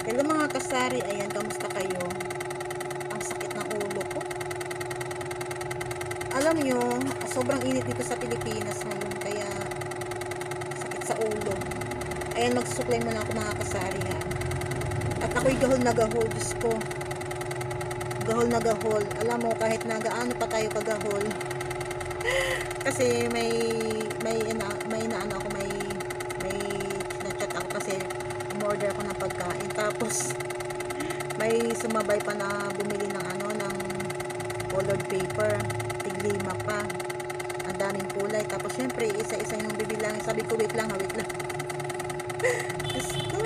Hello mga kasari, ayan, kamusta kayo? Ang sakit ng ulo ko. Alam nyo, sobrang init dito sa Pilipinas ngayon, kaya sakit sa ulo. Ayan, magsusuklay muna ako mga kasari ha. At ako'y gahol na gahol, Diyos ko. Gahol na gahol. Alam mo, kahit na gaano pa tayo kagahol. kasi may, may, ina, may inaano ako, may, may na-chat ako kasi umorder ako ng pagkain. Tapos, may sumabay pa na bumili ng ano, ng colored paper. Tiglima pa. Ang daming kulay. Tapos, syempre, isa-isa yung bibilangin. Sabi ko, wait lang, ha, wait lang. Ko.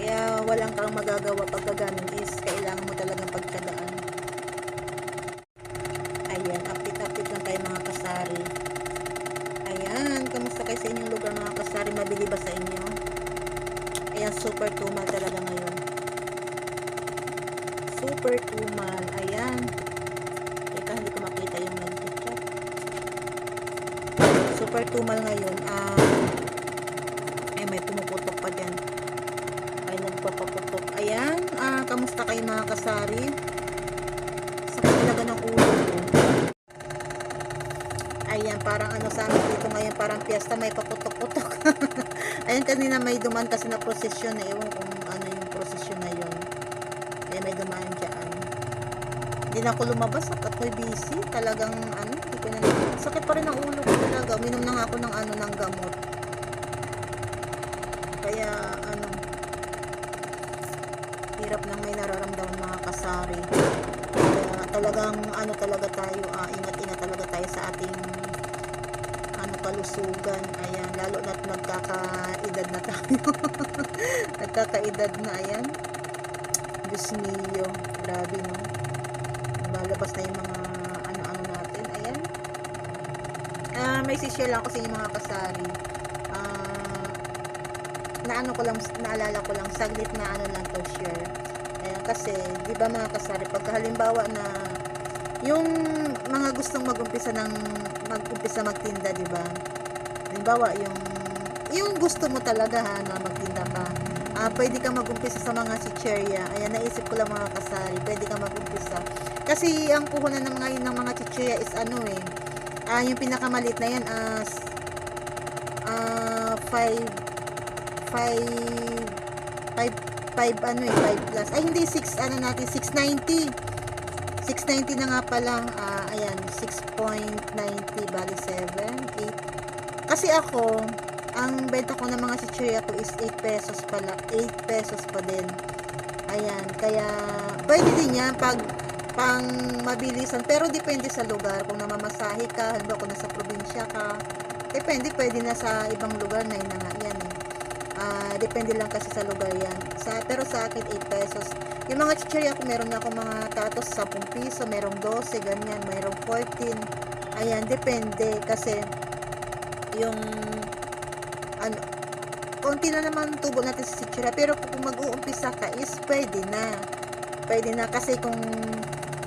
Kaya walang kang magagawa pag ganun is kailangan mo talagang pagtsagaan. Ayan, update-update lang tayo mga kasari. Ayan, kamusta kayo sa inyong lugar mga kasari? Mabili ba sa inyo? Ayan, super tumal talaga ngayon. Super tumal. Ayan. Teka, hindi ko makita yung nag-chat. Super tumal ngayon. Ah, ay, may pumuputok pa dyan. Ay, nagpapaputok. Ayan. Ah, kamusta kayo mga kasari? Sakit talaga ng ulo ko. Ayan, parang ano sa amin dito ngayon, parang piyesta, may paputok-putok. Ayan, kanina may dumaan kasi na prosesyon na ewan kung ano yung prosesyon na yun. Ayan, may dumaan dyan. Hindi na ako lumabas at ako'y busy. Talagang ano, hindi ko na sakit pa rin ang ulo ko talaga. Uminom na nga ako ng ano, ng gamot. Kaya, ano, hirap nang may nararamdaman mga kasari. Kaya talagang ano talaga tayo, ah, ingat-ingat talaga tayo sa ating kalusugan. Ayan, lalo na't nagkakaedad na tayo. nagkakaedad na, ayan. Diyos mio, grabe no. Lalabas na yung mga ano-ano natin. Ayan. Ah, may sishare lang ako sa inyo mga kasari. Ah, naano ko lang, naalala ko lang, saglit na ano lang to share. Ayan, kasi, di ba mga kasari, pagka halimbawa na yung mga gustong mag-umpisa ng mag-umpisa magtinda, di ba? Halimbawa, yung yung gusto mo talaga ha, na magtinda ka. Ah, pwede ka mag-umpisa sa mga chicheria. Ayan, naisip ko lang mga kasari, pwede ka mag-umpisa. Kasi ang puhunan ng mga ng mga chicheria is ano eh, ah, yung pinakamalit na yan as ah, 5 5 5 5 ano eh 5 plus ay hindi 6 ano natin 690 690 na nga pala ah, ayan 6.90 bali 7 8 kasi ako ang benta ko ng mga chichirya ko is 8 pesos pala 8 pesos pa din ayan kaya pwede din yan pag pang mabilisan pero depende sa lugar kung namamasahe ka halimbawa kung nasa probinsya ka depende pwede na sa ibang lugar na yun na nga yan eh Ah, depende lang kasi sa lugar yan. Sa, pero sa akin, 8 pesos. Yung mga chichirya ko, meron ako mga tatos 10 piso, merong 12, ganyan, merong 14. Ayan, depende. Kasi, yung, ano, konti na naman tubo natin sa chichirya. Pero kung mag-uumpisa ka, is pwede na. Pwede na kasi kung,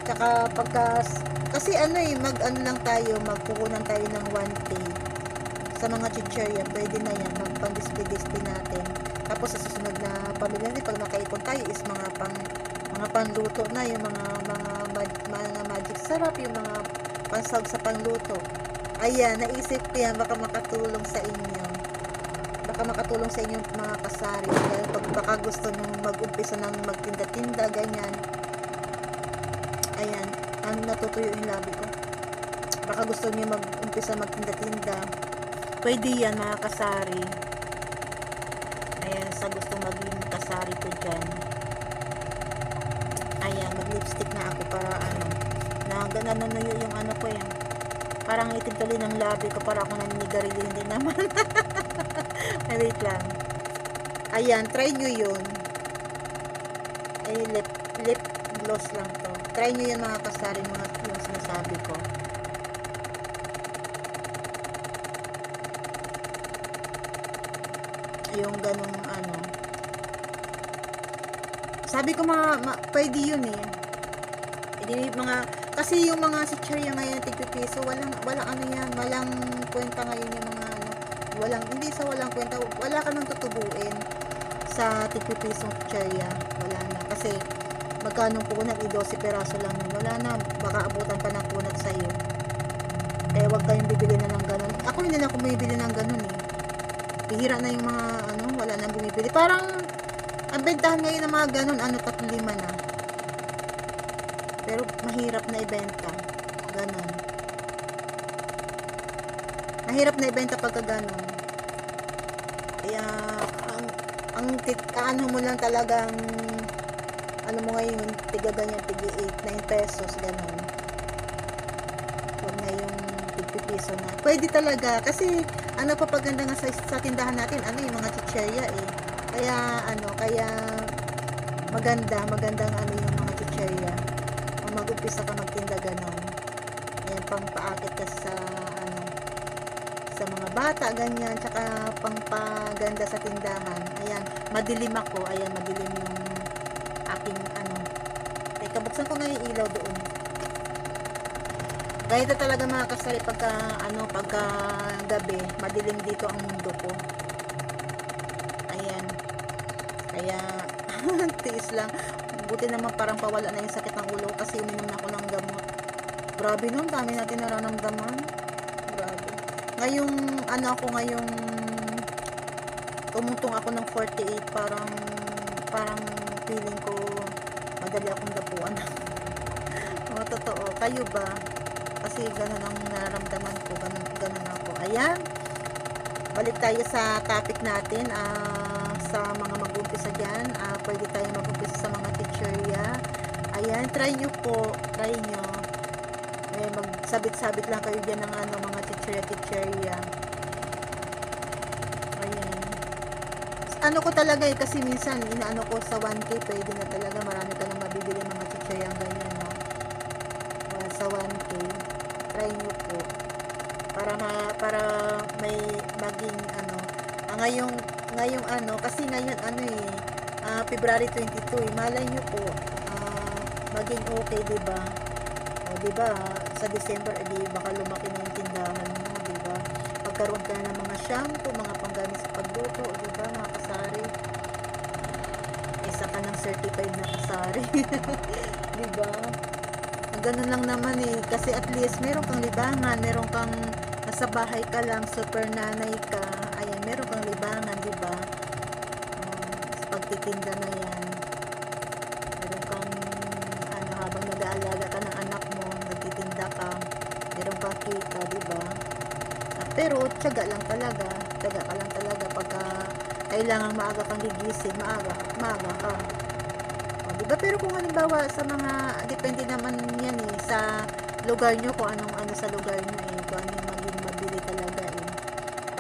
tsaka pagka, kasi ano eh, mag ano lang tayo, magkukunan tayo ng 1K sa mga chicherya, pwede na yan, magpang-display-display natin. Tapos sa susunod na pamilya din, pag nakaipon tayo, is mga pang mga panluto na, yung mga mga mag, mga magic sarap, yung mga pansawag sa panluto. Ayan, naisip ko yan, baka makatulong sa inyo. Baka makatulong sa inyo mga kasari. Kaya pag baka gusto nyo mag-umpisa ng magtinda-tinda, ganyan. Ayan, ano natutuyo yung labi ko. Baka gusto nyo mag-umpisa magtinda-tinda pwede yan mga kasari ayan sa gusto maging kasari ko dyan. Ayan mag lipstick na ako para ano na ganun na yung ano ko yan parang itim tuloy ng labi ko para ako naninigarilyo hindi naman. Ay wait lang. Ayan try nyo yun. Ay lip, lip gloss lang to. Try nyo yan mga kasari mga yung sinasabi ko yung ganong ano sabi ko mga ma, pwede yun eh hindi mga kasi yung mga si Cherya ngayon tigpipiso walang walang ano yan walang kwenta ngayon yung mga ano walang hindi sa walang kwenta wala ka nang tutubuin sa tigpipisong chicherya. Wala na. Kasi magkano kunat, i 12 peraso lang yun. Wala na, baka abutan pa ng kunat sa iyo. Kaya wag kayong bibili na ng ganun. Ako hindi na ako bumibili ng ganun eh. Bihira na yung mga ano, wala na bumibili. Parang ang bentahan ngayon ng mga ganun, ano, tatlo lima na. Pero mahirap na ibenta. Ganun. Mahirap na ibenta pagka ganun. Kaya, ang, ang tit, mo lang talagang, ano mo ngayon, tiga ganyan, tiga 8, 9 pesos, ganun. Huwag na yung tigpipiso na. Pwede talaga, kasi, ano pa paganda nga sa, sa tindahan natin, ano yung mga chicherya eh. Kaya, ano, kaya, maganda, magandang ano yung mga chicherya. Kung mag-umpisa ka magtinda ganun. Ayan, pang paakit ka sa, ano, sa mga bata, ganyan, tsaka pangpaganda sa tindahan. Ayan, madilim ako. Ayan, madilim yung aking, ano. Teka, buksan ko nga yung ilaw doon. Ganito talaga mga kasari pagka, ano, pagka gabi, madilim dito ang mundo ko. Ayan. Kaya, tiis lang. Buti naman parang pawala na yung sakit ng ulo kasi uminom na ako ng gamot. Grabe nun, dami natin nararamdaman. Grabe. Ngayong, ano ako ngayong, tumutong ako ng 48, parang, parang feeling ko, madali akong dapuan. Oo, totoo. Kayo ba? Kasi ganun ang nararamdaman ko, ganun, ganun ako. Ayan. Balik tayo sa topic natin. Ah, sa mga mag-umpisa dyan, ah, pwede tayo mag-umpisa sa mga teacherya. Ayan, try nyo po. Try nyo. Eh, magsabit-sabit lang kayo dyan ng ano, mga teacherya, teacherya. Ayan. Ano ko talaga eh, kasi minsan, inaano ko sa 1K, pwede na talaga. Marami ka nang mabibili mga teacherya ganyan, no? Well, sa 1K. Try nyo po. Para ma, para may maging ano, ah, ngayong, ngayong ano, kasi ngayon ano eh, ah, February 22 eh, malay nyo po, ah, maging okay, di ba? O, di ba, sa December, eh, baka lumaki na yung tindahan mo, di ba? Pagkaroon ka ng mga shampoo, mga panggamit sa pagluto, di ba, mga kasari? Isa ka ng certified na kasari. di ba? Ganun lang naman eh. Kasi at least meron kang libangan, meron kang nasa bahay ka lang, super nanay ka. Ayan, meron kang libangan, di ba? Um, pagtitinda na yan. Meron kang, ano, habang nag-aalaga ka ng anak mo, nagtitinda ka, meron kang kita, di ba? Ah, Pero, tiyaga lang talaga. Tiyaga ka lang talaga pagka kailangan maaga kang gigising, maaga, maaga ka. O, diba? Pero kung halimbawa sa mga, depende naman yan eh, sa lugar nyo, kung anong ano sa lugar nyo eh, kung ano yung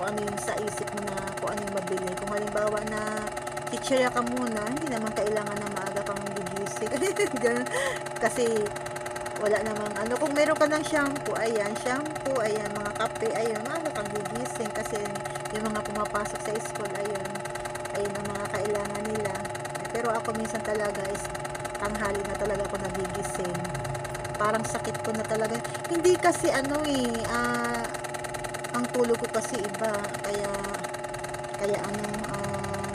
Kung ano yung sa isip mo na, kung ano yung mabili. Kung halimbawa na, teacherya ka muna, hindi naman kailangan na maaga kang gigising. Kasi, wala namang ano. Kung meron ka ng shampoo, ayan, shampoo, ayan, mga kape, ayan, maaga kang gigising. Kasi, yung mga pumapasok sa school, ayan, ayun ang mga kailangan nila. Pero ako minsan talaga is tanghali na talaga ako nagigising. Parang sakit ko na talaga. Hindi kasi ano eh, ah, ang tulog ko kasi iba. Kaya, kaya ano, ah,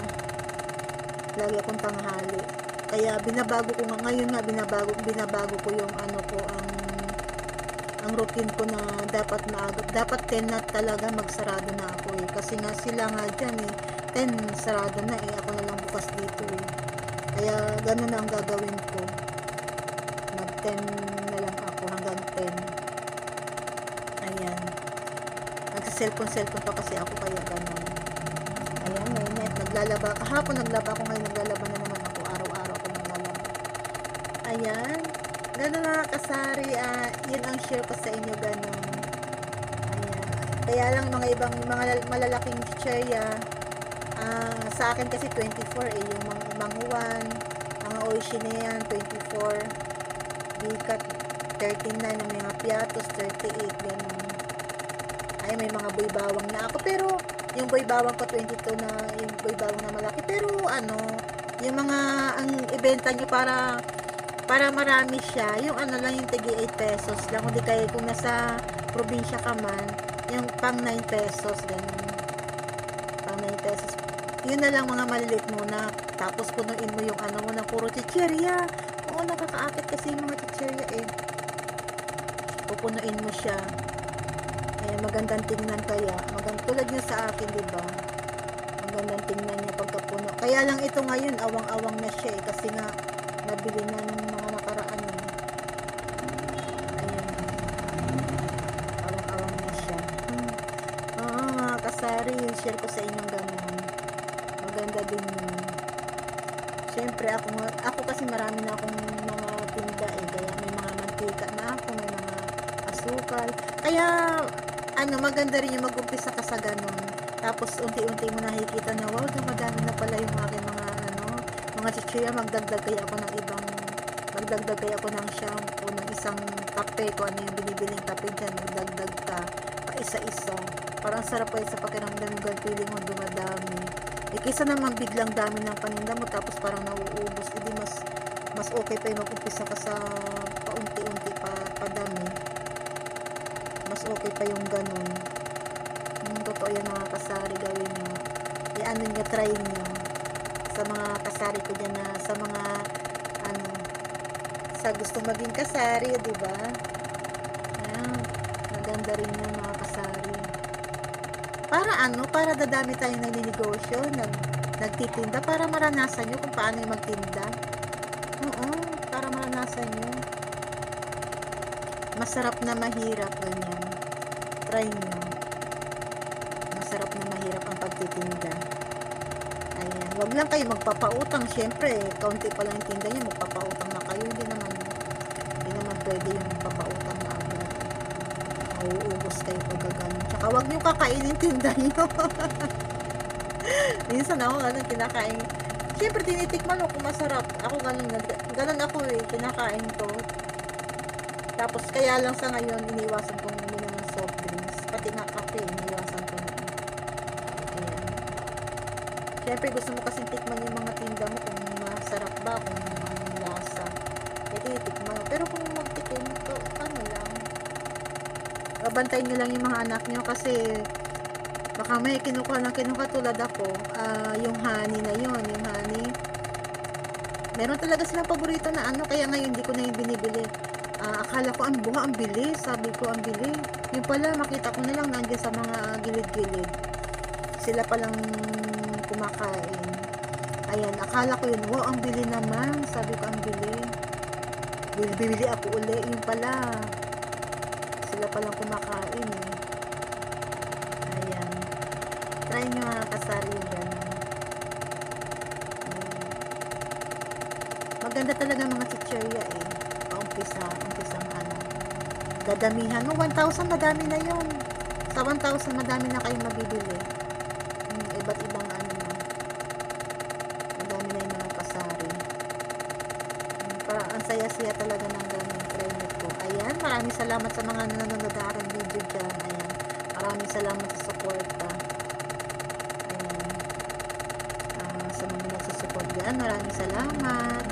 lagi akong tanghali. Kaya binabago ko nga, ngayon nga binabago, binabago ko yung ano ko, ang ang routine ko na dapat na dapat 10 na talaga magsarado na ako eh. Kasi nga sila nga dyan eh, 10 sarado na eh. Ako na lang bukas dito eh. Kaya ganun na ang gagawin ko. Mag 10 na lang ako hanggang 10. Ayan. Nagsa-cellphone-cellphone pa kasi ako kaya ganun. Ayan, may net. Naglalaba. Kahapon naglaba ako ngayon. Naglalaba na naman ako. Araw-araw ako naglalaba. Ayan. Ganun mga kasari. Ah, yun ang share ko sa inyo. Ganun. Ayan. Kaya lang mga ibang mga lal- malalaking chicherya. Ah, sa akin kasi 24 eh. Yung mga manguan. Mga oishi na yan. 24. Bikat 39 na mga piatos. 38. Ganun. Ay, may mga boy bawang na ako. Pero, yung boy bawang ko 22 na, yung boy bawang na malaki. Pero, ano, yung mga, ang ibenta nyo para, para marami siya, yung ano lang, yung tigi 8 pesos lang. Kundi kayo, kung nasa probinsya ka man, yung pang 9 pesos, ganun. Pang 9 pesos. Yun na lang mga maliliit muna. Tapos punuin mo yung ano mo na puro chichirya. Oo, nakakaakit kasi yung mga chichirya eh. Pupunuin mo siya. Magandang tingnan kaya. Magand tulad niya sa akin, di ba? Magandang tingnan niya pagkapuno. Kaya lang ito ngayon, awang-awang na siya eh. Kasi nga, nabili na ng mga nakaraan eh. Ayan. Awang-awang na siya. Hmm. Mga kasari, share ko sa inyong ganun. Maganda din yun. Siyempre, ako, ako kasi marami na akong mga tinda eh. Kaya may mga mantika na ako, may mga asukal. Kaya, ano, maganda rin yung mag-umpisa ka sa ganun. Tapos, unti-unti mo nakikita na, wow, dumadami na pala yung aking mga, ano, mga chichirya. Magdagdag kaya ako ng ibang, magdagdag kaya ako ng shampoo, ng isang kape, kung ano yung binibiling kape dyan, magdagdag ka, pa isa-isa. Parang sarap pa sa pakiramdam yung ganun, feeling mo dumadami. Eh, kaysa naman biglang dami ng paninda mo, tapos parang nauubos, edi mas, mas okay pa yung mag-umpisa ka sa paunti-unti pa, padami. Mas okay pa yung ganun. Yung totoo yan mga kasari gawin nyo. I-ano nyo, try nyo. Sa mga kasari ko dyan na, sa mga, ano, sa gusto maging kasari, ba? Ayan, maganda rin yung mga kasari. Para ano, para dadami tayong naninegosyo, nag, nagtitinda, para maranasan nyo kung paano yung magtinda. Oo, para maranasan nyo. Masarap na mahirap, ganyan. Try nyo. Masarap na mahirap ang pagtitinda. Ayan. Huwag lang kayo magpapautang. Siyempre, kaunti pa lang yung tinda nyo, magpapautang na kayo. Hindi naman, hindi naman pwede yung magpapautang na agad. Mauubos kayo pag ganun. Tsaka huwag nyo kakainin tinda nyo. Minsan ako ganun, kinakain. Siyempre, tinitikman ko kung masarap. Ako ganun, ganun ako eh, kinakain ko. Tapos, kaya lang sa ngayon, iniwasan kong uminom ng soft drinks. Pati nga kape, iniwasan ko na. Ayan. Siyempre, gusto mo kasi tikman yung mga tinda mo kung masarap ba, kung anong lasa. Tinitikman mo. Pero kung magtikim, to, ano lang. Babantayin nyo lang yung mga anak nyo kasi baka may kinukuha ng kinukuha tulad ako. ah, yung honey na yon yung honey. Meron talaga silang paborito na ano, kaya ngayon hindi ko na yung binibili. Ah, akala ko ang buha, ang bilis. Sabi ko, ang bilis. Yung pala, makita ko na lang nandiyan sa mga gilid-gilid. Sila palang kumakain. Ayan, akala ko yun, wow, ang bili naman. Sabi ko, ang bili. Bil- Bibili ako uli. Yung pala, sila palang kumakain eh. Ayan. Try nyo mga kasari yung. Ayan. Maganda talaga mga chichirya eh. Paumpisa, umpisang ano. Dadamihan mo, 1,000 madami na yon Sa 1,000 madami na kayong mabibili. Hmm, iba't ibang ano na. Madami na yung mga kasari. Hmm, para saya-saya talaga ng ganun training ko. Ayan, maraming salamat sa mga nanonood na aking video dyan. Ayan, maraming salamat sa suporta. Ayan. Ah, sa mga nagsusupport dyan, maraming salamat.